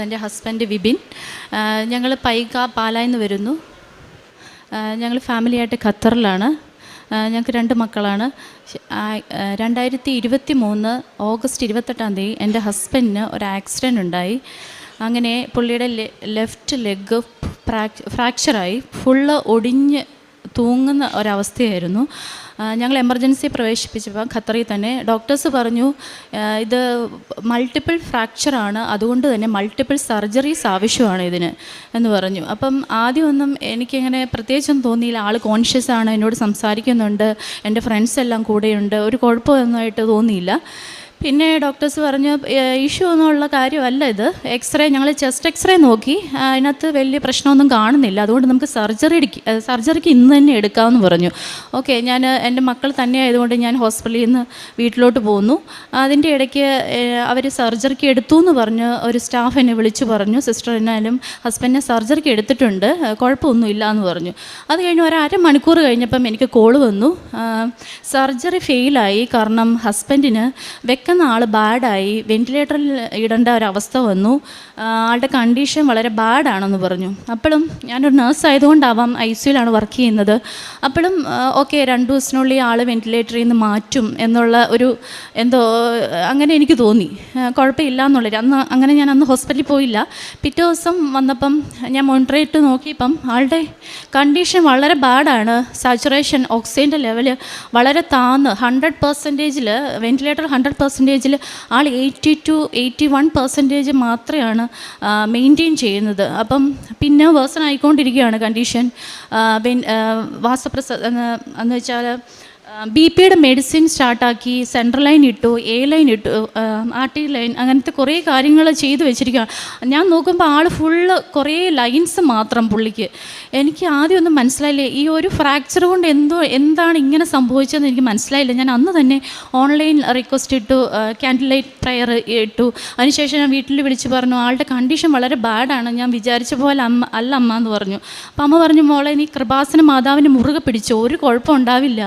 എന്റെ ഹസ്ബൻഡ് വിപിൻ. ഞങ്ങൾ പൈക പാലായിൽ നിന്ന് വരുന്നു. ഞങ്ങൾ ഫാമിലിയായിട്ട് ഖത്തറിലാണ്. ഞങ്ങൾക്ക് രണ്ട് മക്കളാണ്. രണ്ടായിരത്തി ഇരുപത്തി മൂന്ന് ഓഗസ്റ്റ് ഇരുപത്തെട്ടാം തീയതി എന്റെ ഹസ്ബൻഡിന് ഒരു ആക്സിഡന്റ് ഉണ്ടായി. അങ്ങനെ പുള്ളിയുടെ ലെഫ്റ്റ് ലെഗ് ഫ്രാക് ഫ്രാക്ചറായി ഫുള്ള് ഒടിഞ്ഞ് തൂങ്ങുന്ന ഒരവസ്ഥയായിരുന്നു. ഞങ്ങൾ എമർജൻസി പ്രവേശിപ്പിച്ചപ്പോൾ ഖത്തറിൽ തന്നെ ഡോക്ടേഴ്സ് പറഞ്ഞു ഇത് മൾട്ടിപ്പിൾ ഫ്രാക്ചറാണ് അതുകൊണ്ട് തന്നെ മൾട്ടിപ്പിൾ സർജറീസ് ആവശ്യമാണ് ഇതിന് എന്ന് പറഞ്ഞു. അപ്പം ആദ്യമൊന്നും എനിക്കിങ്ങനെ പ്രത്യേകിച്ചൊന്നും തോന്നിയില്ല. ആൾ കോൺഷ്യസ് ആണ് എന്നോട് സംസാരിക്കുന്നുണ്ട് എന്റെ ഫ്രണ്ട്സ് എല്ലാം കൂടെയുണ്ട് ഒരു കുഴപ്പമൊന്നുമായിട്ട് തോന്നിയില്ല. പിന്നെ ഡോക്ടേഴ്സ് പറഞ്ഞു ഇഷ്യൂ ഒന്നുമുള്ള കാര്യമല്ല ഇത്. എക്സ്റേ ഞങ്ങൾ ചെസ്റ്റ് എക്സ്റേ നോക്കി. അതിനകത്ത് വലിയ പ്രശ്നമൊന്നും കാണുന്നില്ല. അതുകൊണ്ട് നമുക്ക് സർജറി സർജറിക്ക് ഇന്ന് തന്നെ എടുക്കാമെന്ന് പറഞ്ഞു. ഓക്കെ ഞാൻ എന്റെ മക്കൾ തന്നെ ആയതുകൊണ്ട് ഞാൻ ഹോസ്പിറ്റലിൽ നിന്ന് വീട്ടിലോട്ട് പോന്നു. അതിന്റെ ഇടയ്ക്ക് അവർ സർജറിക്ക് എടുത്തു എന്ന് പറഞ്ഞ് ഒരു സ്റ്റാഫ് എന്നെ വിളിച്ചു പറഞ്ഞു. സിസ്റ്റർ എന്നാലും ഹസ്ബൻഡിനെ സർജറിക്ക് എടുത്തിട്ടുണ്ട്. കുഴപ്പമൊന്നുമില്ല എന്ന് പറഞ്ഞു. അത് കഴിഞ്ഞ് ഒരു അരമണിക്കൂർ കഴിഞ്ഞപ്പം എനിക്ക് കോൾ വന്നു. സർജറി ഫെയിലായി കാരണം ഹസ്ബൻഡിന് വെക്കുന്ന ആൾ ബാഡായി വെന്റിലേറ്ററിൽ ഇടേണ്ട ഒരവസ്ഥ വന്നു. ആളുടെ കണ്ടീഷൻ വളരെ ബാഡാണെന്ന് പറഞ്ഞു. അപ്പോഴും ഞാനൊരു നേഴ്സ് ആയതുകൊണ്ടാവാം ഐ സിയിലാണ് വർക്ക് ചെയ്യുന്നത്. അപ്പോഴും ഓക്കെ രണ്ട് ദിവസത്തിനുള്ളിൽ ആൾ വെന്റിലേറ്ററിൽ നിന്ന് മാറ്റും എന്നുള്ള ഒരു എന്തോ അങ്ങനെ എനിക്ക് തോന്നി. കുഴപ്പമില്ല എന്നുള്ളത് അന്ന് അങ്ങനെ ഞാൻ അന്ന് ഹോസ്പിറ്റലിൽ പോയില്ല. പിറ്റേ ദിവസം വന്നപ്പം ഞാൻ മോണിറ്റർ നോക്കിയപ്പം ആളുടെ കണ്ടീഷൻ വളരെ ബാഡാണ് സാച്ചുറേഷൻ ഓക്സിജന്റെ ലെവൽ വളരെ താന്ന് ഹൺഡ്രഡ് പെർസെന്റേജിൽ വെന്റിലേറ്റർ ഹൺഡ്രഡ് പെർസെന്റേജിൽ ആൾ eighty two eighty one percentage മാത്രമാണ് മെയിന്റെയിൻ ചെയ്യുന്നത്. അപ്പം പിന്നെ വേഴ്സൺ ആയിക്കൊണ്ടിരിക്കുകയാണ് കണ്ടീഷൻ വാസപ്രസ എന്ന് വെച്ചാൽ ബി പിയുടെ മെഡിസിൻ സ്റ്റാർട്ടാക്കി സെൻട്രൽ ലൈൻ ഇട്ടു എ ലൈൻ ഇട്ടു ആർ ടി ലൈൻ അങ്ങനത്തെ കുറേ കാര്യങ്ങൾ ചെയ്തു വെച്ചിരിക്കുകയാണ്. ഞാൻ നോക്കുമ്പോൾ ആൾ ഫുള്ള് കുറേ ലൈൻസ് മാത്രം പുള്ളിക്ക്. എനിക്ക് ആദ്യം ഒന്നും മനസ്സിലായില്ല. ഈ ഒരു ഫ്രാക്ചർ കൊണ്ട് എന്തോ എന്താണ് ഇങ്ങനെ സംഭവിച്ചതെന്ന് എനിക്ക് മനസ്സിലായില്ല. ഞാൻ അന്ന് തന്നെ ഓൺലൈൻ റിക്വസ്റ്റ് ഇട്ടു ക്യാൻഡിൽ ലൈറ്റ് പ്രയർ ഇട്ടു. അതിനുശേഷം ഞാൻ വീട്ടിൽ വിളിച്ച് പറഞ്ഞു ആളുടെ കണ്ടീഷൻ വളരെ ബാഡാണ് ഞാൻ വിചാരിച്ച പോലെ അമ്മ അല്ല അമ്മ എന്ന് പറഞ്ഞു. അപ്പം അമ്മ പറഞ്ഞു മോളെ നീ കൃപാസന മാതാവിന് മുറുകെ പിടിച്ചു. ഒരു കുഴപ്പം ഉണ്ടാവില്ല.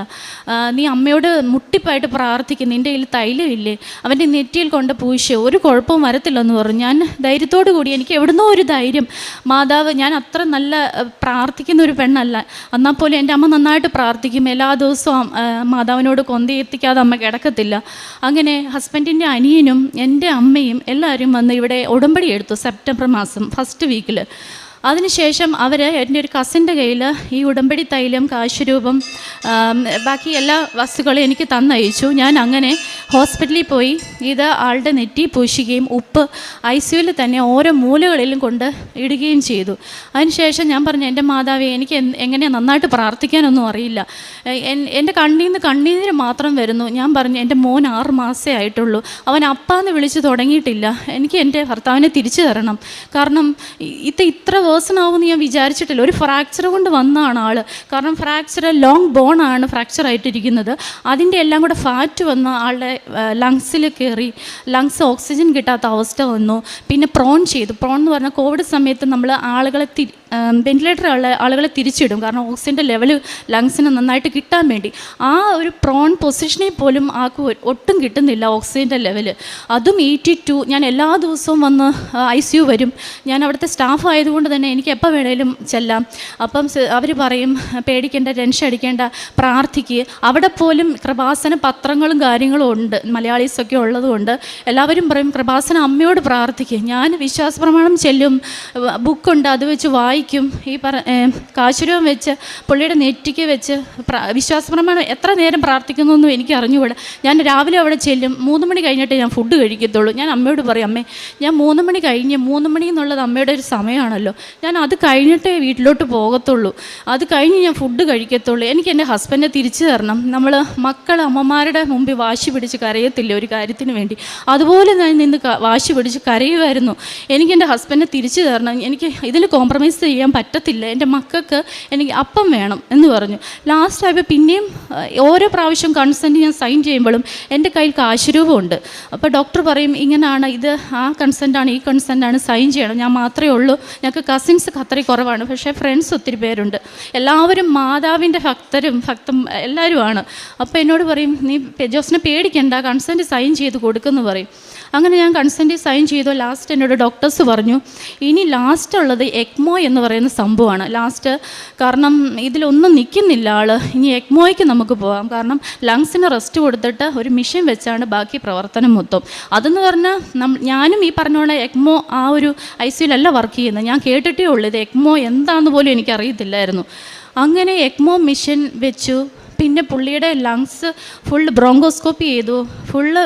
നീ അമ്മയോട് മുട്ടിപ്പായിട്ട് പ്രാർത്ഥിക്കും. നിന്റെ കയ്യിൽ തൈലമില്ലേ അവന്റെ നെറ്റിയിൽ കൊണ്ട് പൂശ. ഒരു കുഴപ്പവും വരത്തില്ലെന്ന് പറഞ്ഞു. ഞാൻ ധൈര്യത്തോടു കൂടി എനിക്ക് എവിടുന്നോ ഒരു ധൈര്യം. മാതാവ് ഞാൻ അത്ര നല്ല ആ, പ്രാർത്ഥിക്കുന്ന ഒരു പെണ്ണല്ല. എന്നാൽ പോലും എന്റെ അമ്മ നന്നായിട്ട് പ്രാർത്ഥിക്കും. എല്ലാ ദിവസവും മാതാവിനോട് കൊന്തി എത്തിക്കാതെ അമ്മ കിടക്കത്തില്ല. അങ്ങനെ ഹസ്ബൻഡിന്റെ അനിയനും എന്റെ അമ്മയും എല്ലാവരും വന്ന് ഇവിടെ ഉടമ്പടി എടുത്തു സെപ്റ്റംബർ മാസം ഫസ്റ്റ് വീക്കിൽ അതിനുശേഷം അവർ എന്റെ ഒരു കസിന്റെ കയ്യിൽ ഈ ഉടമ്പടി തൈലം കാശുരൂപം ബാക്കി എല്ലാ വസ്തുക്കളും എനിക്ക് തന്നയച്ചു. ഞാൻ അങ്ങനെ ഹോസ്പിറ്റലിൽ പോയി ഇത് ആളുടെ നെറ്റി പൂശുകയും ഉപ്പ് ഐ സിയുവിൽ തന്നെ ഓരോ മൂലകളിലും കൊണ്ട് ഇടുകയും ചെയ്തു. അതിനുശേഷം ഞാൻ പറഞ്ഞു എന്റെ മാതാവേ എനിക്ക് എങ്ങനെ നന്നായിട്ട് പ്രാർത്ഥിക്കാനൊന്നും അറിയില്ല. എന്റെ കണ്ണിൽ നിന്ന് കണ്ണീര് മാത്രം വരുന്നു. ഞാൻ പറഞ്ഞു എന്റെ മോൻ ആറ് മാസമേ ആയിട്ടുള്ളൂ. അവൻ അപ്പാന്ന് വിളിച്ച് തുടങ്ങിയിട്ടില്ല. എനിക്ക് എന്റെ ഭർത്താവിനെ തിരിച്ചു തരണം. കാരണം ഇത് ഇത്ര വേഴ്സൺ ആവുമെന്ന് ഞാൻ വിചാരിച്ചിട്ടില്ല. ഒരു ഫ്രാക്ചർ കൊണ്ട് വന്നതാണ് ആൾ കാരണം ഫ്രാക്ചർ ലോങ് ബോൺ ആണ് ഫ്രാക്ചർ ആയിട്ടിരിക്കുന്നത്. അതിന്റെ എല്ലാം കൂടെ ഫാറ്റ് വന്ന് ആളുടെ ലങ്സിൽ കയറി ലങ്സ് ഓക്സിജൻ കിട്ടാത്ത അവസ്ഥ വന്നു. പിന്നെ പ്രോൺ ചെയ്തു. പ്രോൺ എന്ന് പറഞ്ഞാൽ കോവിഡ് സമയത്ത് നമ്മൾ ആളുകളെ തി വെന്റിലേറ്റർ ഉള്ള ആളുകളെ തിരിച്ചിടും. കാരണം ഓക്സിജന്റെ ലെവൽ ലങ്സിന് നന്നായിട്ട് കിട്ടാൻ വേണ്ടി. ആ ഒരു പ്രോൺ പൊസിഷനിൽ പോലും ആൾക്ക് ഒ- ഒട്ടും കിട്ടുന്നില്ല ഓക്സിജന്റെ ലെവൽ അതും എയ്റ്റി ടു ഞാൻ എല്ലാ ദിവസവും വന്ന് ഐ സി യു വരും. ഞാൻ അവിടുത്തെ സ്റ്റാഫ് ആയതുകൊണ്ട് തന്നെ എനിക്ക് എപ്പോൾ വേണേലും ചെല്ലാം. അപ്പം അവർ പറയും പേടിക്കേണ്ട ടെൻഷൻ അടിക്കേണ്ട പ്രാർത്ഥിക്കുക അവിടെ പോലും കൃപാസന പത്രങ്ങളും കാര്യങ്ങളും ഉണ്ട്. മലയാളീസൊക്കെ ഉള്ളതുകൊണ്ട് എല്ലാവരും പറയും കൃപാസന അമ്മയോട് പ്രാർത്ഥിക്കുക ഞാൻ വിശ്വാസപ്രമാണം ചെല്ലും. ബുക്കുണ്ട് അത് വെച്ച് വായിക്കും. ഈ പറ കാശുരവും വെച്ച് പുള്ളിയുടെ നെറ്റിക്ക് വെച്ച് വിശ്വാസ വിശ്വാസപ്രമാണം എത്ര നേരം പ്രാർത്ഥിക്കുന്നു എന്നും എനിക്ക് അറിഞ്ഞുകൂടാ. ഞാൻ രാവിലെ അവിടെ ചെല്ലും മൂന്ന് മണി കഴിഞ്ഞിട്ട് ഞാൻ ഫുഡ് കഴിക്കത്തുള്ളൂ. ഞാൻ അമ്മയോട് പറയും അമ്മേ ഞാൻ മൂന്ന് മണി കഴിഞ്ഞ് മൂന്ന് മണി എന്നുള്ളത് അമ്മയുടെ ഒരു സമയമാണല്ലോ. ഞാൻ അത് കഴിഞ്ഞിട്ടേ വീട്ടിലോട്ട് പോകത്തുള്ളൂ. അത് കഴിഞ്ഞ് ഞാൻ ഫുഡ് കഴിക്കത്തുള്ളൂ. എനിക്ക് എന്റെ ഹസ്ബൻഡിനെ തിരിച്ചു തരണം. നമ്മൾ മക്കൾ അമ്മമാരുടെ മുമ്പിൽ വാശി പിടിച്ച് കരയത്തില്ല ഒരു കാര്യത്തിന് വേണ്ടി? അതുപോലെ ഞാൻ നിന്ന് വാശി പിടിച്ച് കരയുമായിരുന്നു. എനിക്ക് എന്റെ ഹസ്ബൻഡിനെ തിരിച്ചു തരണം. എനിക്ക് ഇതിൽ കോംപ്രമൈസ് ചെയ്യാൻ പറ്റത്തില്ല. എന്റെ മക്കൾക്ക് എനിക്ക് അപ്പം വേണം എന്ന് പറഞ്ഞു. ലാസ്റ്റ് ആയപ്പോൾ പിന്നെയും ഓരോ പ്രാവശ്യം കൺസെന്റ് ഞാൻ സൈൻ ചെയ്യുമ്പോഴും എന്റെ കയ്യിൽ കാശുരൂപമുണ്ട്. അപ്പോൾ ഡോക്ടർ പറയും ഇങ്ങനെയാണ് ഇത് ആ കൺസെന്റാണ് ഈ കൺസെന്റാണ് സൈൻ ചെയ്യണം. ഞാൻ മാത്രമേ ഉള്ളൂ. ഞങ്ങൾക്ക് കസിൻസ് അത്രയും കുറവാണ്. പക്ഷേ ഫ്രണ്ട്സ് ഒത്തിരി പേരുണ്ട്. എല്ലാവരും മാതാവിന്റെ ഭക്തരും ഭക്തം എല്ലാവരുമാണ്. അപ്പോൾ എന്നോട് പറയും നീ ജോസിനെ പേടിക്കണ്ട. കൺസെന്റ് സൈൻ ചെയ്ത് കൊടുക്കുമെന്ന് പറയും. അങ്ങനെ ഞാൻ കൺസെന്റ് സൈൻ ചെയ്തു. ലാസ്റ്റ് എന്നോട് ഡോക്ടേഴ്സ് പറഞ്ഞു ഇനി ലാസ്റ്റ് ഉള്ളത് എക്മോ എന്ന് പറയുന്ന സംഭവമാണ്. ലാസ്റ്റ് കാരണം ഇതിലൊന്നും നിൽക്കുന്നില്ല ആൾ ഇനി എക്മോയ്ക്ക് നമുക്ക് പോകാം കാരണം ലങ്സിന് റെസ്റ്റ് കൊടുത്തിട്ട് ഒരു മിഷൻ വെച്ചാണ് ബാക്കി പ്രവർത്തനം മൊത്തം. അതെന്ന് പറഞ്ഞാൽ ഞാനും ഈ പറഞ്ഞോളെ എക്മോ ആ ഒരു ഐ സിയിലല്ല വർക്ക് ചെയ്യുന്നത്. ഞാൻ കേട്ടിട്ടേ ഉള്ളൂ ഇത് എക്മോ എന്താണെന്ന് പോലും എനിക്കറിയത്തില്ലായിരുന്നു. അങ്ങനെ എക്മോ മിഷൻ വെച്ചു. പിന്നെ പുള്ളിയുടെ ലങ്സ് ഫുള്ള് ബ്രോങ്കോസ്കോപ്പി ചെയ്തു. ഫുള്ള്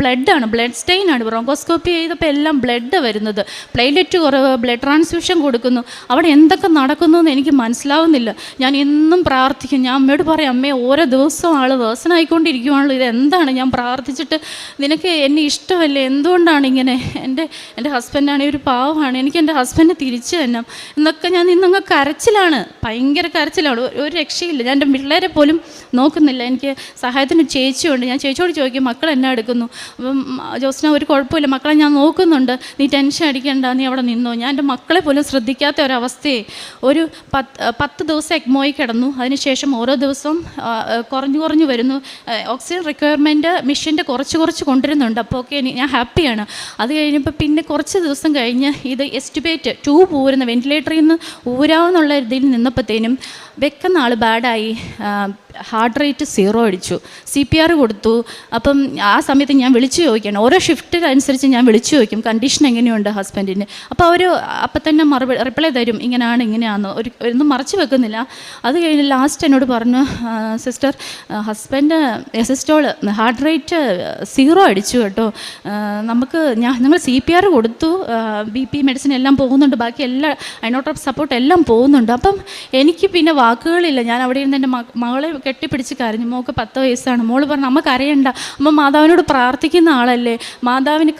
ബ്ലഡാണ് ബ്ലഡ് സ്റ്റെയിൻ ആണ്. ബ്രോങ്കോസ്കോപ്പി ചെയ്തപ്പോൾ എല്ലാം ബ്ലഡ് വരുന്നത്. പ്ലേറ്റ്ലെറ്റ് കുറവ് ബ്ലഡ് ട്രാൻസ്ഫ്യൂഷൻ കൊടുക്കുന്നു. അവിടെ എന്തൊക്കെ നടക്കുന്നു എന്ന് എനിക്ക് മനസ്സിലാവുന്നില്ല. ഞാൻ എന്നും പ്രാർത്ഥിക്കും. ഞാൻ അമ്മയോട് പറയും അമ്മേ ഓരോ ദിവസവും ആൾ വേഴ്സണായിക്കൊണ്ടിരിക്കുവാണല്ലോ ഇത് എന്താണ് ഞാൻ പ്രാർത്ഥിച്ചിട്ട്? നിനക്ക് എന്നെ ഇഷ്ടമല്ലേ? എന്തുകൊണ്ടാണ് ഇങ്ങനെ? എന്റെ എന്റെ ഹസ്ബൻഡാണെങ്കിൽ ഒരു പാവമാണ്. എനിക്ക് എന്റെ ഹസ്ബൻഡിനെ തിരിച്ചു തന്നെ എന്നൊക്കെ ഞാൻ ഇന്നങ്ങ് കരച്ചിലാണ്. ഭയങ്കര കരച്ചിലാണ്. ഒരു രക്ഷയില്ല. ഞാൻ എന്റെ പിള്ളേരെ പോലും നോക്കുന്നില്ല. എനിക്ക് സഹായത്തിന് ചേച്ചിയുണ്ട്. ഞാൻ ചേച്ചിയോട് ചോദിക്കും മക്കൾ എന്നെ എടുക്കുന്നു? അപ്പം ജോസ്ന ഒരു കുഴപ്പമില്ല. മക്കളെ ഞാൻ നോക്കുന്നുണ്ട്. നീ ടെൻഷൻ അടിക്കേണ്ട. നീ അവിടെ നിന്നോ. ഞാൻ എന്റെ മക്കളെ പോലും ശ്രദ്ധിക്കാത്ത ഒരവസ്ഥയെ. ഒരു പത്ത് പത്ത് ദിവസം എക്മോയി കിടന്നു. അതിനുശേഷം ഓരോ ദിവസവും കുറഞ്ഞു കുറഞ്ഞു വരുന്നു. ഓക്സിജൻ റിക്വയർമെന്റ് മെഷീന്റെ കുറച്ച് കുറച്ച് കൊണ്ടുവരുന്നുണ്ട്. അപ്പോൾ ഓക്കെ ഞാൻ ഹാപ്പിയാണ്. അത് കഴിഞ്ഞപ്പോൾ പിന്നെ കുറച്ച് ദിവസം കഴിഞ്ഞ് ഇത് എസ്റ്റിബേറ്റ് ട്യൂബ് ഊരുന്ന വെന്റിലേറ്ററിൽ നിന്ന് ഊരാവുന്നുള്ള ഇതിൽ നിന്നപ്പോഴത്തേനും വെക്കുന്ന ആൾ ബാഡായി ഹാർട്ട് റേറ്റ് സീറോ അടിച്ചു. സി പി ആർ കൊടുത്തു. അപ്പം ആ സമയത്ത് ഞാൻ വിളിച്ചു ചോദിക്കണം ഓരോ ഷിഫ്റ്റിനനുസരിച്ച് ഞാൻ വിളിച്ചു ചോദിക്കും. കണ്ടീഷൻ എങ്ങനെയുണ്ട് ഹസ്ബൻഡിന് അപ്പോൾ അവർ അപ്പം തന്നെ മറുപടി റിപ്ലൈ തരും. ഇങ്ങനെയാണ് ഇങ്ങനെയാണെന്ന് ഒരു ഒന്നും മറച്ചു വെക്കുന്നില്ല. അത് കഴിഞ്ഞ് ലാസ്റ്റ് എന്നോട് പറഞ്ഞു sister husband asystole heart rate zero അടിച്ചു കേട്ടോ. നമുക്ക് ഞാൻ നിങ്ങൾ സി പി ആർ കൊടുത്തു. ബി പി മെഡിസിൻ എല്ലാം പോകുന്നുണ്ട്. ബാക്കി എല്ലാ ഐനോട്ടോപ്പ് സപ്പോർട്ട് എല്ലാം പോകുന്നുണ്ട്. അപ്പം എനിക്ക് പിന്നെ വാക്കുകളില്ല. ഞാൻ അവിടെ ഇരുന്ന് എന്റെ മക- മകളെ കെട്ടിപ്പിടിച്ച് കരഞ്ഞു മോൾക്ക് പത്ത് വയസ്സാണ്. മോൾ പറഞ്ഞു അമ്മ കരയണ്ട. അമ്മ മാതാവിനോട് പ്രാർത്ഥിക്കുന്ന ആളല്ലേ. മാതാവിന്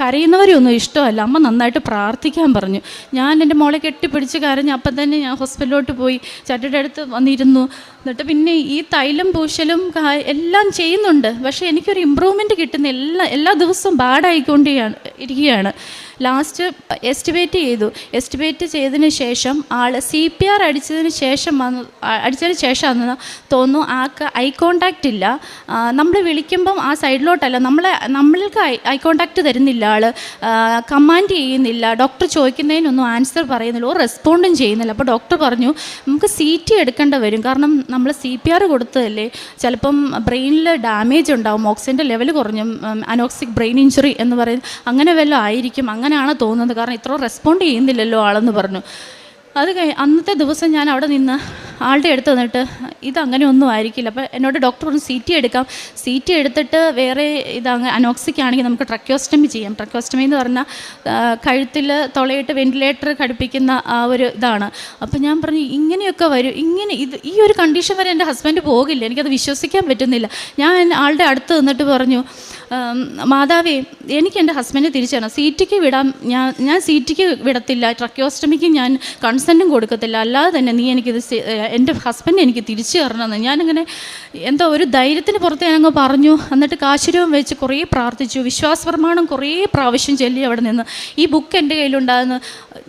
കരയുന്നവരെയൊന്നും ഇഷ്ടമല്ല. അമ്മ നന്നായിട്ട് പ്രാർത്ഥിക്കാൻ പറഞ്ഞു. ഞാൻ എന്റെ മോളെ കെട്ടിപ്പിടിച്ച് കരഞ്ഞു അപ്പം തന്നെ ഞാൻ ഹോസ്പിറ്റലിലോട്ട് പോയി. ചട്ടിയുടെ അടുത്ത് വന്നിരുന്നു. എന്നിട്ട് പിന്നെ ഈ തൈലം പൂശലും എല്ലാം ചെയ്യുന്നുണ്ട്. പക്ഷേ എനിക്കൊരു ഇമ്പ്രൂവ്മെന്റ് കിട്ടുന്ന എല്ലാ എല്ലാ ദിവസവും ബാഡായിക്കൊണ്ടിരിക്കുകയാണ് ഇരിക്കുകയാണ്. ലാസ്റ്റ് എസ്റ്റിമേറ്റ് ചെയ്തു. എസ്റ്റിമേറ്റ് ചെയ്തതിന് ശേഷം ആൾ സി പി ആർ അടിച്ചതിന് ശേഷം വന്ന് അടിച്ചതിന് ശേഷമാണെന്ന് തോന്നുന്നു ആൾക്ക് ഐ കോണ്ടാക്റ്റ് ഇല്ല. നമ്മൾ വിളിക്കുമ്പം ആ സൈഡിലോട്ടല്ല നമ്മളെ നമ്മൾക്ക് ഐ ഐ കോണ്ടാക്റ്റ് തരുന്നില്ല ആൾ കമാൻഡ് ചെയ്യുന്നില്ല. ഡോക്ടർ ചോദിക്കുന്നതിനൊന്നും ആൻസർ പറയുന്നില്ല. ഒരു റെസ്പോണ്ടും ചെയ്യുന്നില്ല. അപ്പോൾ ഡോക്ടർ പറഞ്ഞു നമുക്ക് സി ടി എടുക്കേണ്ടി വരും. കാരണം നമ്മൾ സി പി ആർ കൊടുത്തതല്ലേ? ചിലപ്പം ബ്രെയിനിൽ ഡാമേജ് ഉണ്ടാവും ഓക്സിജന്റെ ലെവൽ കുറഞ്ഞു അനോക്സിക് ബ്രെയിൻ ഇഞ്ചുറി എന്ന് പറയുന്നത് അങ്ങനെ വല്ലതും ആയിരിക്കും അങ്ങനെയാണ് തോന്നുന്നത്. കാരണം ഇത്ര റെസ്പോണ്ട് ചെയ്യുന്നില്ലല്ലോ ആളെന്ന് പറഞ്ഞു. അത് കഴി അന്നത്തെ ദിവസം ഞാൻ അവിടെ നിന്ന് ആളുടെ അടുത്ത് വന്നിട്ട് ഇത് അങ്ങനെ ഒന്നും ആയിരിക്കില്ല. അപ്പോൾ എന്നോട് ഡോക്ടർ പറഞ്ഞു സി ടി എടുക്കാം. സി ടി എടുത്തിട്ട് വേറെ ഇത് അങ്ങ് അനോക്സിക് ആണെങ്കിൽ നമുക്ക് ട്രക്യോസ്റ്റമി ചെയ്യാം. ട്രക്യോസ്റ്റമി എന്ന് പറഞ്ഞാൽ കഴുത്തിൽ തുളയിട്ട് വെന്റിലേറ്റർ ഘടിപ്പിക്കുന്ന ആ ഒരു ഇതാണ്. അപ്പോൾ ഞാൻ പറഞ്ഞു ഇങ്ങനെയൊക്കെ വരും. ഇങ്ങനെ ഇത് ഈ ഒരു കണ്ടീഷൻ വരെ എന്റെ ഹസ്ബൻഡ് പോകില്ല. എനിക്കത് വിശ്വസിക്കാൻ പറ്റുന്നില്ല. ഞാൻ ആളുടെ അടുത്ത് നിന്നിട്ട് പറഞ്ഞു "ഉം, മാതാവേ എനിക്ക് എന്റെ ഹസ്ബൻഡ് തിരിച്ചു തരണം. സീറ്റിക്ക് വിടാം ഞാൻ ഞാൻ സീറ്റിക്ക് വിടത്തില്ല. ട്രക്യോസ്റ്റമിക്ക് ഞാൻ കൺസെന്റും കൊടുക്കത്തില്ല. അല്ലാതെ തന്നെ നീ എനിക്കിത് എന്റെ ഹസ്ബൻഡ് എനിക്ക് തിരിച്ചു തരണമെന്ന്. ഞാനിങ്ങനെ എന്തോ ഒരു ധൈര്യത്തിന് പുറത്ത് ഞാനങ്ങ് പറഞ്ഞു. എന്നിട്ട് കാശുരവും വെച്ച് കുറേ പ്രാർത്ഥിച്ചു. വിശ്വാസ പ്രമാണം കുറേ പ്രാവശ്യം ചൊല്ലി അവിടെ നിന്ന്. ഈ ബുക്ക് എന്റെ കയ്യിലുണ്ടാകുന്നു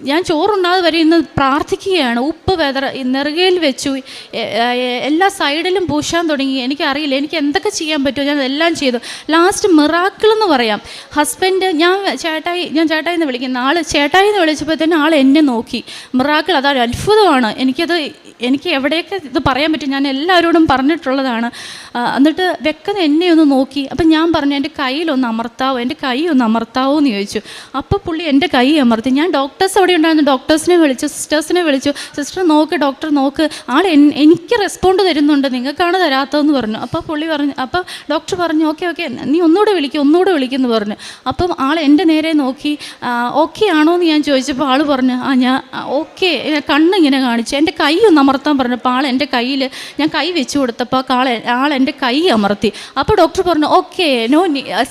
ഞാൻ ചോറുണ്ടാതെ വരെ ഇന്ന് പ്രാർത്ഥിക്കുകയാണ്. ഉപ്പ് വെതറ നെറുകയിൽ വെച്ചു എല്ലാ സൈഡിലും പൂശാൻ തുടങ്ങി. എനിക്കറിയില്ല എനിക്ക് എന്തൊക്കെ ചെയ്യാൻ പറ്റുമോ ഞാൻ എല്ലാം ചെയ്തു. ലാസ്റ്റ് മിറാക്കിൾ എന്ന് പറയാം. ഹസ്ബൻഡ് ഞാൻ ചേട്ടായി ഞാൻ ചേട്ടായി എന്ന് വിളിക്കുന്ന ആൾ ചേട്ടായി എന്ന് വിളിച്ചപ്പോൾ തന്നെ ആൾ എന്നെ നോക്കി. മിറാക്കിൾ അതൊരു അത്ഭുതമാണ്. എനിക്കത് എനിക്ക് എവിടെയൊക്കെ ഇത് പറയാൻ പറ്റും? ഞാൻ എല്ലാവരോടും പറഞ്ഞിട്ടുള്ളതാണ്. എന്നിട്ട് വെക്കുന്ന എന്നെ ഒന്ന് നോക്കി. അപ്പം ഞാൻ പറഞ്ഞു എന്റെ കയ്യിലൊന്ന് അമർത്താവോ? എന്റെ കൈ ഒന്ന് അമർത്താവോ? എന്ന് ചോദിച്ചു. അപ്പോൾ പുള്ളി എന്റെ കൈ അമർത്തി. ഞാൻ ഡോക്ടേഴ്സ് അവിടെ ഉണ്ടായിരുന്നു. ഡോക്ടേഴ്സിനെ വിളിച്ചു സിസ്റ്റേഴ്സിനെ വിളിച്ചു. സിസ്റ്റർ നോക്ക് ഡോക്ടർ നോക്ക്. ആൾ എനിക്ക് റെസ്പോണ്ട് തരുന്നുണ്ട്. നിങ്ങൾക്കാണ് തരാത്തതെന്ന് പറഞ്ഞു. അപ്പോൾ പുള്ളി പറഞ്ഞു അപ്പോൾ ഡോക്ടർ പറഞ്ഞു ഓക്കെ ഓക്കെ നീ ഒന്നുകൂടെ വിളിക്കും ഒന്നുകൂടെ വിളിക്കുമെന്ന് പറഞ്ഞു. അപ്പം ആൾ എന്റെ നേരെ നോക്കി. ഓക്കെ ആണോ എന്ന് ഞാൻ ചോദിച്ചപ്പോൾ ആൾ പറഞ്ഞു ആ ഞാൻ ഓക്കെ കണ്ണിങ്ങനെ കാണിച്ചു. എന്റെ കൈ ഒന്ന് അമർത്താൻ പറഞ്ഞപ്പോൾ ആൾ എന്റെ കയ്യിൽ ഞാൻ കൈ വെച്ച് കൊടുത്തപ്പോൾ ആൾ ആൾ എന്റെ കൈ അമർത്തി. അപ്പോൾ ഡോക്ടർ പറഞ്ഞു ഓക്കെ നോ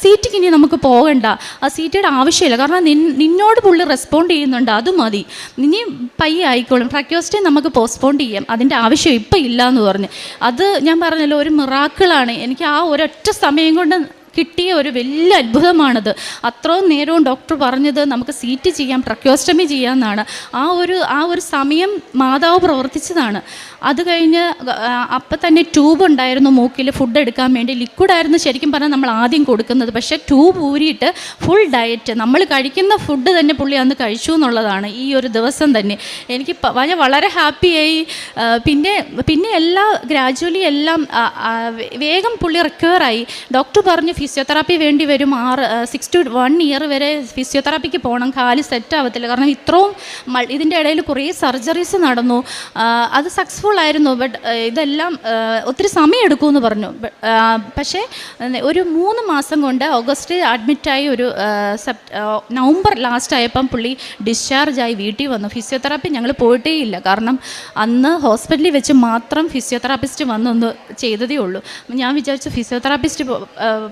സീറ്റിക്ക് ഇനി നമുക്ക് പോകണ്ട. ആ സീറ്റയുടെ ആവശ്യമില്ല. കാരണം നിൻ നിന്നോട് പുള്ളി റെസ്പോണ്ട് ചെയ്യുന്നുണ്ട്. അത് മതി. ഇനി പയ്യെ ആയിക്കോളും. ട്രാക്യോസ്റ്റേ നമുക്ക് പോസ്റ്റ്പോണ്ട് ചെയ്യാം. അതിന്റെ ആവശ്യം ഇപ്പം ഇല്ല എന്ന് പറഞ്ഞു. അത് ഞാൻ പറഞ്ഞല്ലോ ഒരു മിറാക്കിളാണ്. എനിക്ക് ആ ഒരൊറ്റ സമയം കൊണ്ട് കിട്ടിയ ഒരു വലിയ അത്ഭുതമാണത്. അത്രയും നേരവും ഡോക്ടർ പറഞ്ഞത് നമുക്ക് സീറ്റ് ചെയ്യാം ട്രക്യോസ്റ്റമി ചെയ്യാമെന്നാണ് ആ ഒരു ആ ഒരു സമയം മാതാവ് പ്രവർത്തിച്ചതാണ്. അത് കഴിഞ്ഞ് അപ്പം തന്നെ ട്യൂബ് ഉണ്ടായിരുന്നു മൂക്കിൽ ഫുഡ് എടുക്കാൻ വേണ്ടി. ലിക്വിഡായിരുന്നു ശരിക്കും പറഞ്ഞാൽ നമ്മൾ ആദ്യം കൊടുക്കുന്നത്. പക്ഷേ ട്യൂബ് ഊരിയിട്ട് ഫുൾ ഡയറ്റ് നമ്മൾ കഴിക്കുന്ന ഫുഡ് തന്നെ പുള്ളി അന്ന് കഴിച്ചു എന്നുള്ളതാണ് ഈ ഒരു ദിവസം തന്നെ. എനിക്ക് ഞാൻ വളരെ ഹാപ്പിയായി. പിന്നെ പിന്നെ എല്ലാ ഗ്രാജുവലി എല്ലാം വേഗം പുള്ളി റിക്കവറായി ഡോക്ടർ പറഞ്ഞു ഫിസിയോതെറാപ്പി വേണ്ടി വരും. ആറ് സിക്സ് ടു വൺ ഇയർ വരെ ഫിസിയോതെറാപ്പിക്ക് പോകണം കാൽ സെറ്റ് ആവത്തില്ല. കാരണം ഇത്രയും ഇതിന്റെ ഇടയിൽ കുറേ സർജറീസ് നടന്നു. അത് സക്സസ്ഫുൾ ആയിരുന്നു ബട്ട് ഇതെല്ലാം ഒത്തിരി സമയമെടുക്കുമെന്ന് പറഞ്ഞു. പക്ഷേ ഒരു മൂന്ന് മാസം കൊണ്ട് ഓഗസ്റ്റ് അഡ്മിറ്റായി ഒരു സെപ്റ്റ് നവംബർ ലാസ്റ്റ് ആയപ്പം പുള്ളി ഡിസ്ചാർജായി വീട്ടിൽ വന്നു. ഫിസിയോതെറാപ്പി ഞങ്ങൾ പോയിട്ടേ ഇല്ല. കാരണം അന്ന് ഹോസ്പിറ്റലിൽ വെച്ച് മാത്രം ഫിസിയോതെറാപ്പിസ്റ്റ് വന്നൊന്ന് ചെയ്തതേ ഉള്ളൂ. ഞാൻ വിചാരിച്ചു ഫിസിയോതെറാപ്പിസ്റ്റ്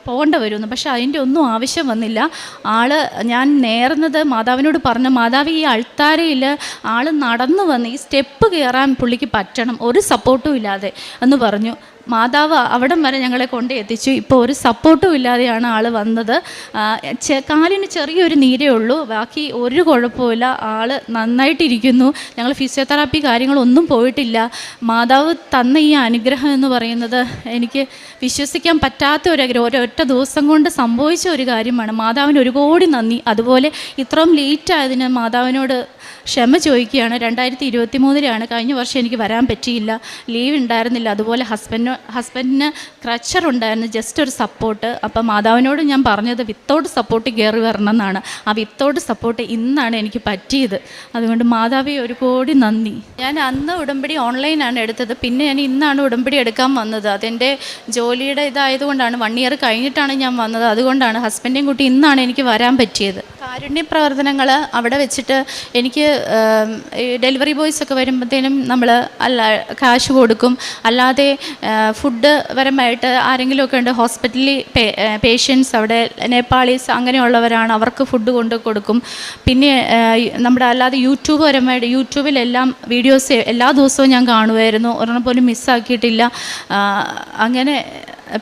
പോകേണ്ട വരുമെന്ന്. പക്ഷേ അതിന്റെ ഒന്നും ആവശ്യം വന്നില്ല. ആൾ ഞാൻ നേർന്നത് മാതാവിനോട് പറഞ്ഞു മാതാവ് ഈ അൾത്താരയിൽ ആൾ നടന്നു വന്ന് ഈ സ്റ്റെപ്പ് കയറാൻ പുള്ളിക്ക് പറ്റണം. ഒരു സപ്പോർട്ടും ഇല്ലാതെ എന്ന് പറഞ്ഞു. മാതാവ് അവിടം വരെ ഞങ്ങളെ കൊണ്ട് എത്തിച്ചു. ഇപ്പോൾ ഒരു സപ്പോർട്ടും ഇല്ലാതെയാണ് ആൾ വന്നത്. കാലിന് ചെറിയൊരു നീരേ ഉള്ളൂ. ബാക്കി ഒരു കുഴപ്പമില്ല ആൾ നന്നായിട്ടിരിക്കുന്നു. ഞങ്ങൾ ഫിസിയോതെറാപ്പി കാര്യങ്ങളൊന്നും പോയിട്ടില്ല. മാതാവ് തന്ന ഈ അനുഗ്രഹം എന്ന് പറയുന്നത് എനിക്ക് വിശ്വസിക്കാൻ പറ്റാത്ത ഒരു അനുഗ്രഹം ഒരൊറ്റ ദിവസം കൊണ്ട് സംഭവിച്ച ഒരു കാര്യമാണ്. മാതാവിന് ഒരു കോടി നന്ദി. അതുപോലെ ഇത്രയും ലേറ്റ് ആയതിന് മാതാവിനോട് ക്ഷമ ചോദിക്കുകയാണ്. രണ്ടായിരത്തി ഇരുപത്തി മൂന്നിലാണ് കഴിഞ്ഞ വർഷം എനിക്ക് വരാൻ പറ്റിയില്ല. ലീവ് ഉണ്ടായിരുന്നില്ല. അതുപോലെ ഹസ്ബൻഡിന് ഹസ്ബൻഡിന് ക്രച്ചർ ഉണ്ടായിരുന്നു. ജസ്റ്റ് ഒരു സപ്പോർട്ട് അപ്പം മാതാവിനോട് ഞാൻ പറഞ്ഞത് വിത്തൗട്ട് സപ്പോർട്ട് കയറി വരണം എന്നാണ്. ആ വിത്തൗട്ട് സപ്പോർട്ട് ഇന്നാണ് എനിക്ക് പറ്റിയത്. അതുകൊണ്ട് മാതാവി ഒരു കോടി നന്ദി. ഞാൻ അന്ന് ഉടമ്പടി ഓൺലൈനാണ് എടുത്തത്. പിന്നെ ഞാൻ ഇന്നാണ് ഉടമ്പടി എടുക്കാൻ വന്നത്. അതെന്റെ ജോലിയുടെ ഇതായതുകൊണ്ടാണ്. വൺ ഇയർ കഴിഞ്ഞിട്ടാണ് ഞാൻ വന്നത്. അതുകൊണ്ടാണ് ഹസ്ബൻഡേയും കൂട്ടി ഇന്നാണ് എനിക്ക് വരാൻ പറ്റിയത്. കാരുണ്യ പ്രവർത്തനങ്ങൾ അവിടെ വെച്ചിട്ട് എനിക്ക് ഡെലിവറി ബോയ്സ് ഒക്കെ വരുമ്പോഴത്തേനും നമ്മൾ അല്ല കാശ് കൊടുക്കും. അല്ലാതെ ഫുഡ് പരമായിട്ട് ആരെങ്കിലുമൊക്കെ ഉണ്ട് ഹോസ്പിറ്റലിൽ പേഷ്യൻസ് അവിടെ നേപ്പാളീസ് അങ്ങനെയുള്ളവരാണ് അവർക്ക് ഫുഡ് കൊണ്ട് കൊടുക്കും. പിന്നെ നമ്മുടെ അല്ലാതെ യൂട്യൂബ് പരമായിട്ട് യൂട്യൂബിലെല്ലാം വീഡിയോസ് എല്ലാ ദിവസവും ഞാൻ കാണുമായിരുന്നു ഒരെണ്ണം പോലും മിസ്സാക്കിയിട്ടില്ല. അങ്ങനെ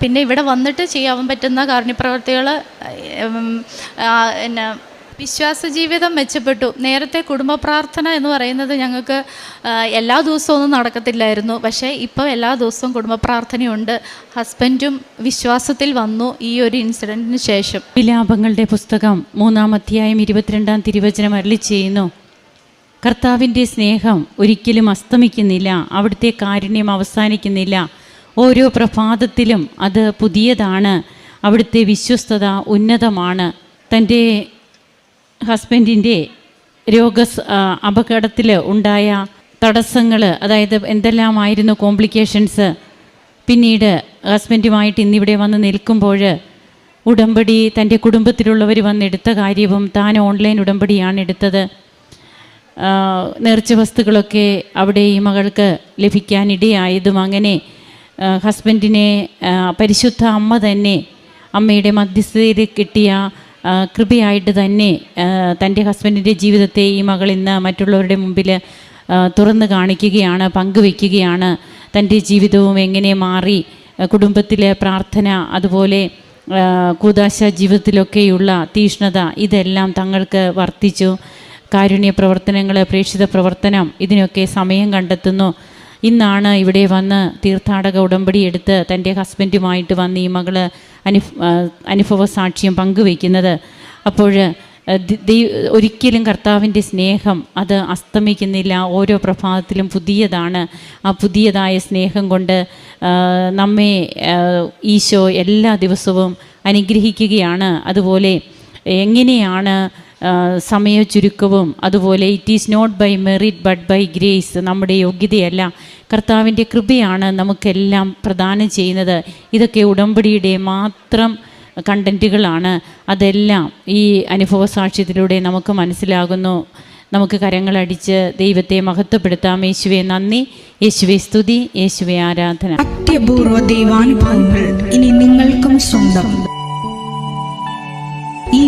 പിന്നെ ഇവിടെ വന്നിട്ട് ചെയ്യാൻ പറ്റുന്ന കാരുണ്യപ്രവർത്തികൾ പിന്നെ വിശ്വാസ ജീവിതം മെച്ചപ്പെട്ടു. നേരത്തെ കുടുംബ പ്രാർത്ഥന എന്ന് പറയുന്നത് ഞങ്ങൾക്ക് എല്ലാ ദിവസവും ഒന്നും നടക്കത്തില്ലായിരുന്നു. പക്ഷേ ഇപ്പോൾ എല്ലാ ദിവസവും കുടുംബ പ്രാർത്ഥനയുണ്ട് ഹസ്ബൻഡും വിശ്വാസത്തിൽ വന്നു ഈ ഒരു ഇൻസിഡന്റിന് ശേഷം. വിലാപങ്ങളുടെ പുസ്തകം മൂന്നാം അധ്യായം ഇരുപത്തിരണ്ടാം തിരുവചനം അരളി ചെയ്യുന്നു. കർത്താവിന്റെ സ്നേഹം ഒരിക്കലും അസ്തമിക്കുന്നില്ല. അവിടുത്തെ കാരുണ്യം അവസാനിക്കുന്നില്ല. ഓരോ പ്രഭാതത്തിലും അത് പുതിയതാണ്. അവിടുത്തെ വിശ്വസ്തത ഉന്നതമാണ്. തന്റെ ഹസ്ബൻഡിന്റെ രോഗ അപകടത്തിൽ ഉണ്ടായ തടസ്സങ്ങൾ അതായത് എന്തെല്ലാമായിരുന്നു കോംപ്ലിക്കേഷൻസ് പിന്നീട് ഹസ്ബൻഡുമായിട്ട് ഇന്നിവിടെ വന്ന് നിൽക്കുമ്പോൾ ഉടമ്പടി തന്റെ കുടുംബത്തിലുള്ളവർ വന്നെടുത്ത കാര്യവും താൻ ഓൺലൈൻ ഉടമ്പടിയാണ് എടുത്തത്. നേർച്ച വസ്തുക്കളൊക്കെ അവിടെ ഈ മകൾക്ക് ലഭിക്കാനിടയായതും അങ്ങനെ ഹസ്ബൻഡിനെ പരിശുദ്ധ അമ്മ തന്നെ അമ്മയുടെ മധ്യസ്ഥതയിൽ കിട്ടിയ കൃപയായിട്ട് തന്നെ തന്റെ ഹസ്ബൻഡിന്റെ ജീവിതത്തെ ഈ മകൾ ഇന്ന് മറ്റുള്ളവരുടെ മുമ്പിൽ തുറന്ന് കാണിക്കുകയാണ് പങ്കുവെക്കുകയാണ്. തന്റെ ജീവിതവും എങ്ങനെ മാറി കുടുംബത്തിലെ പ്രാർത്ഥന അതുപോലെ കൂതാശ ജീവിതത്തിലൊക്കെയുള്ള തീഷ്ണത ഇതെല്ലാം തങ്ങൾക്ക് വർദ്ധിച്ചു കാരുണ്യ പ്രവർത്തനങ്ങൾ പ്രേക്ഷിത പ്രവർത്തനം ഇതിനൊക്കെ സമയം കണ്ടെത്തുന്നു. ഇന്നാണ് ഇവിടെ വന്ന് തീർത്ഥാടക ഉടമ്പടി എടുത്ത് തന്റെ ഹസ്ബൻഡുമായിട്ട് വന്ന് ഈ മകൾ അനുഭ അനുഭവ സാക്ഷ്യം പങ്കുവയ്ക്കുന്നത്. അപ്പോൾ ഒരിക്കലും കർത്താവിന്റെ സ്നേഹം അത് അസ്തമിക്കുന്നില്ല. ഓരോ പ്രഭാതത്തിലും പുതിയതാണ്. ആ പുതിയതായ സ്നേഹം കൊണ്ട് നമ്മെ ഈശോ എല്ലാ ദിവസവും അനുഗ്രഹിക്കുകയാണ്. അതുപോലെ എങ്ങനെയാണ് സമയ ചുരുക്കവും അതുപോലെ it is not by merit but by grace നമ്മുടെ യോഗ്യതയല്ല. കർത്താവിന്റെ കൃപയാണ് നമുക്കെല്ലാം പ്രദാനം ചെയ്യുന്നത്. ഇതൊക്കെ ഉടമ്പടിയുടെ മാത്രം കണ്ടന്റുകളാണ് അതെല്ലാം ഈ അനുഭവ സാക്ഷ്യത്തിലൂടെ നമുക്ക് മനസ്സിലാകുന്നു. നമുക്ക് കരങ്ങളടിച്ച് ദൈവത്തെ മഹത്വപ്പെടുത്താം. യേശുവെ നന്ദി. യേശുവെ സ്തുതി. യേശുവെ ആരാധന. അത്യപൂർവ ദൈവാനുഭവങ്ങൾ ഇനി നിങ്ങൾക്കും സ്വന്തം. ഈ